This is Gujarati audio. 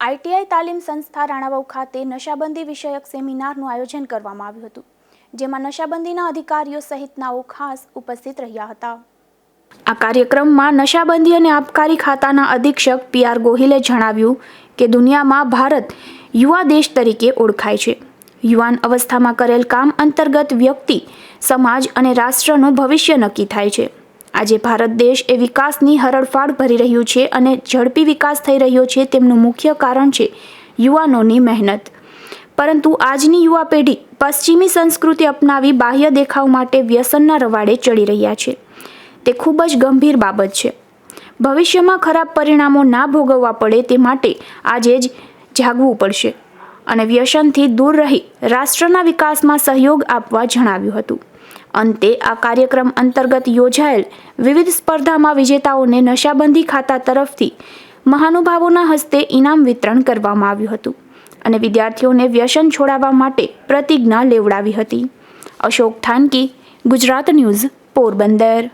આઈટીઆઈ તાલીમ સંસ્થા રાણાવાવ ખાતે નશાબંધી વિષયક સેમિનારનું આયોજન કરવામાં આવ્યું હતું, જેમાં નશાબંધીના અધિકારીઓ સહિતનાઓ ખાસ ઉપસ્થિત રહ્યા હતા. આ કાર્યક્રમમાં નશાબંધી અને આબકારી ખાતાના અધિક્ષક પી આર ગોહિલે જણાવ્યું કે દુનિયામાં ભારત યુવા દેશ તરીકે ઓળખાય છે. યુવાન અવસ્થામાં કરેલ કામ અંતર્ગત વ્યક્તિ, સમાજ અને રાષ્ટ્રનું ભવિષ્ય નક્કી થાય છે. આજે ભારત દેશ એ વિકાસની હરણફાળ ભરી રહ્યું છે અને ઝડપી વિકાસ થઈ રહ્યો છે તેમનું મુખ્ય કારણ છે યુવાનોની મહેનત. પરંતુ આજની યુવા પેઢી પશ્ચિમી સંસ્કૃતિ અપનાવી બાહ્ય દેખાવ માટે વ્યસનના રવાડે ચડી રહ્યા છે. તે ખૂબ જ ગંભીર બાબત છે. ભવિષ્યમાં ખરાબ પરિણામો ના ભોગવવા પડે તે માટે આજે જ જાગવું પડશે. અને વ્યસનથી દૂર રહી રાષ્ટ્રના વિકાસમાં સહયોગ આપવા જણાવ્યું હતું. અંતે આ કાર્યક્રમ અંતર્ગત યોજાયેલ વિવિધ સ્પર્ધામાં વિજેતાઓને નશાબંધી ખાતા તરફથી મહાનુભાવોના હસ્તે ઇનામ વિતરણ કરવામાં આવ્યું હતું અને વિદ્યાર્થીઓને વ્યસન છોડાવવા માટે પ્રતિજ્ઞા લેવડાવી હતી. અશોક થાનકી, ગુજરાત ન્યૂઝ, પોરબંદર.